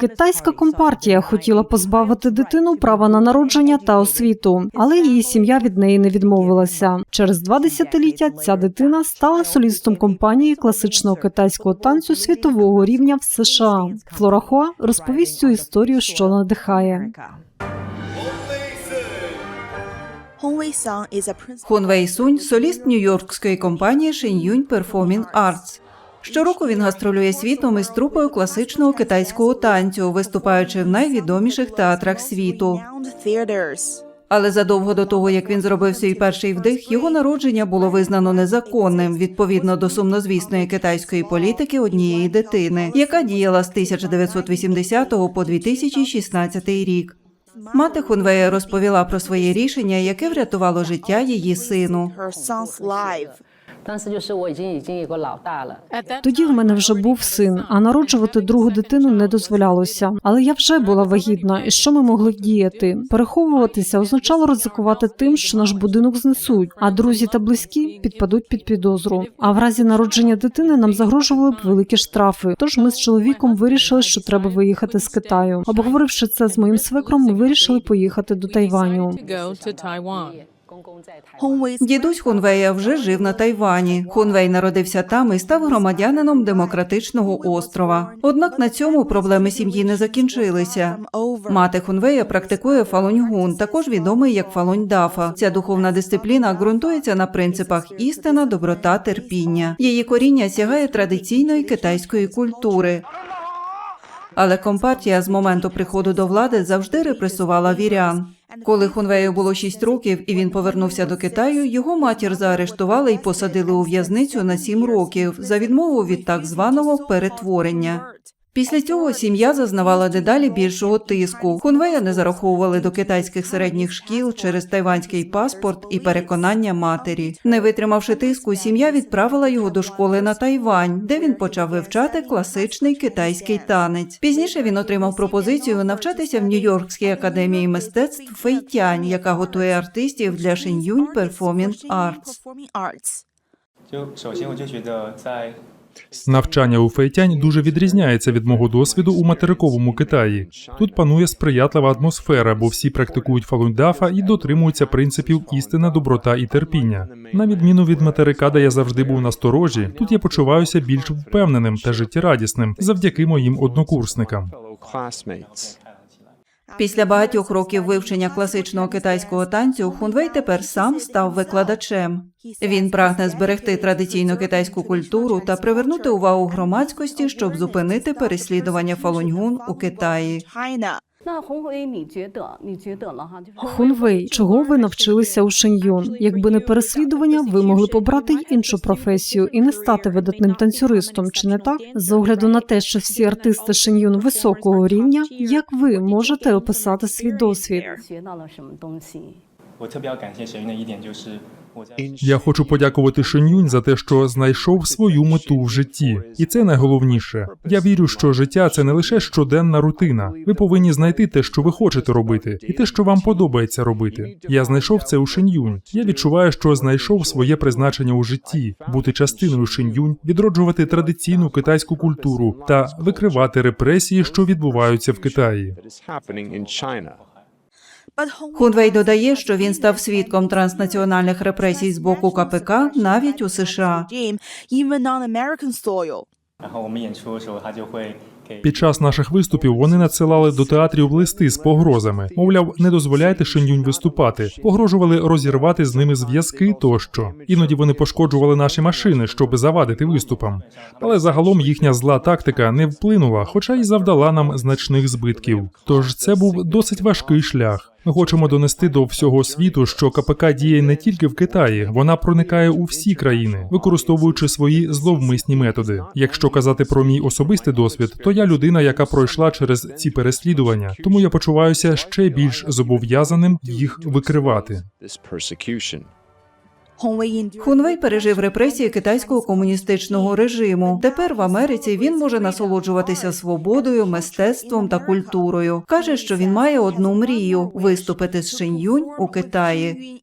Китайська компартія хотіла позбавити дитину права на народження та освіту, але її сім'я від неї не відмовилася. Через два десятиліття ця дитина стала солістом компанії класичного китайського танцю світового рівня в США. Флора Хуа розповість цю історію, що надихає. Хун Вей Сунь – соліст нью-йоркської компанії Shenyun Performing Arts. Щороку він гастролює світом із трупою класичного китайського танцю, виступаючи в найвідоміших театрах світу. Але задовго до того, як він зробив свій перший вдих, його народження було визнано незаконним відповідно до сумнозвісної китайської політики однієї дитини, яка діяла з 1980 по 2016 рік. Мати Хунвея розповіла про своє рішення, яке врятувало життя її сину. Тоді в мене вже був син, а народжувати другу дитину не дозволялося. Але я вже була вагітна, і що ми могли діяти? Переховуватися означало ризикувати тим, що наш будинок знесуть, а друзі та близькі підпадуть під підозру. А в разі народження дитини нам загрожували б великі штрафи. Тож ми з чоловіком вирішили, що треба виїхати з Китаю. Обговоривши це з моїм свекром, ми вирішили поїхати до Тайваню. Дідусь Хунвея вже жив на Тайвані. Хунвей народився там і став громадянином демократичного острова. Однак на цьому проблеми сім'ї не закінчилися. Мати Хунвея практикує фалуньгун, також відомий як фалуньдафа. Ця духовна дисципліна ґрунтується на принципах істина, доброта, терпіння. Її коріння сягає традиційної китайської культури. Але компартія з моменту приходу до влади завжди репресувала вірян. Коли Хунвею було 6 років і він повернувся до Китаю, його матір заарештували і посадили у в'язницю на 7 років за відмову від так званого перетворення. Після цього сім'я зазнавала дедалі більшого тиску. Хунвея не зараховували до китайських середніх шкіл через тайванський паспорт і переконання матері. Не витримавши тиску, сім'я відправила його до школи на Тайвань, де він почав вивчати класичний китайський танець. Пізніше він отримав пропозицію навчатися в Нью-Йоркській академії мистецтв Фейтянь, яка готує артистів для Shenyun Performing Arts. Навчання у фейтянь дуже відрізняється від мого досвіду у материковому Китаї. Тут панує сприятлива атмосфера, бо всі практикують фалундафа і дотримуються принципів істина, доброта і терпіння. На відміну від материка, де я завжди був насторожі, тут я почуваюся більш впевненим та життєрадісним завдяки моїм однокурсникам. Після багатьох років вивчення класичного китайського танцю Хунвей тепер сам став викладачем. Він прагне зберегти традиційну китайську культуру та привернути увагу громадськості, щоб зупинити переслідування фалуньгун у Китаї. На Хунвей, чого ви навчилися у Шеньйон? Якби не переслідування, ви могли побрати й іншу професію і не стати видатним танцюристом, чи не так? З огляду на те, що всі артисти Шеньйон високого рівня, як ви можете описати свій досвід? Я хочу подякувати Шенюнь за те, що знайшов свою мету в житті, і це найголовніше. Я вірю, що життя це не лише щоденна рутина. Ви повинні знайти те, що ви хочете робити, і те, що вам подобається робити. Я знайшов це у Шенюнь. Я відчуваю, що знайшов своє призначення у житті, бути частиною Шенюнь, відроджувати традиційну китайську культуру та викривати репресії, що відбуваються в Китаї. Хунвей додає, що він став свідком транснаціональних репресій з боку КПК навіть у США. Під час наших виступів вони надсилали до театрів листи з погрозами. Мовляв, не дозволяйте Шинюнь виступати. Погрожували розірвати з ними зв'язки тощо. Іноді вони пошкоджували наші машини, щоб завадити виступам. Але загалом їхня зла тактика не вплинула, хоча й завдала нам значних збитків. Тож це був досить важкий шлях. Ми хочемо донести до всього світу, що КПК діє не тільки в Китаї, вона проникає у всі країни, використовуючи свої зловмисні методи. Якщо казати про мій особистий досвід, то я людина, яка пройшла через ці переслідування, тому я почуваюся ще більш зобов'язаним їх викривати. Хунвей пережив репресії китайського комуністичного режиму. Тепер в Америці він може насолоджуватися свободою, мистецтвом та культурою. каже, що він має одну мрію виступити з Шиньюнь у Китаї.